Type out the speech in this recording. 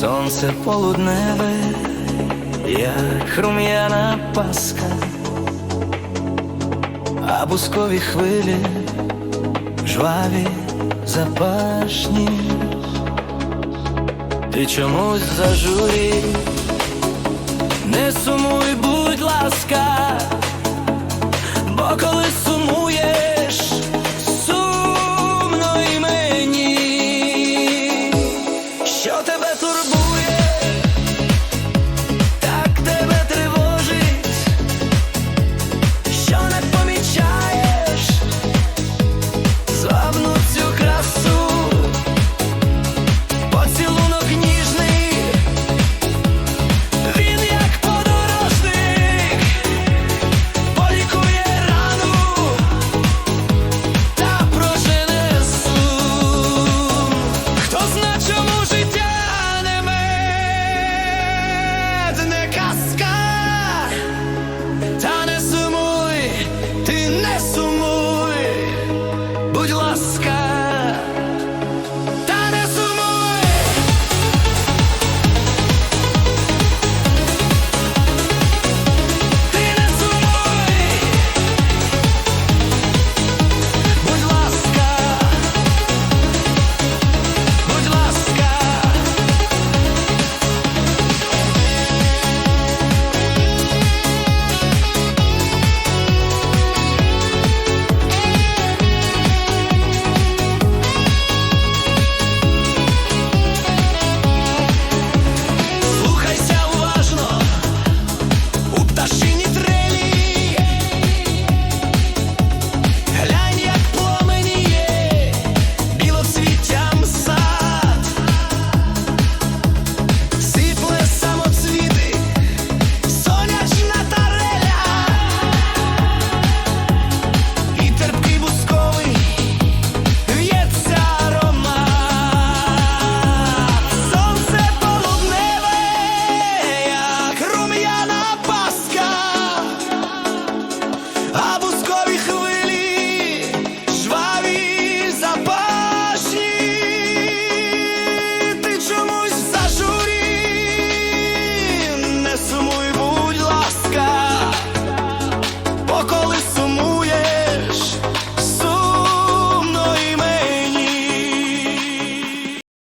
Сонце полудневе, як рум'яна паска, а бускові хвилі жваві запашні, ти чомусь зажурі, не сумуй, будь ласка, що тебе турбує.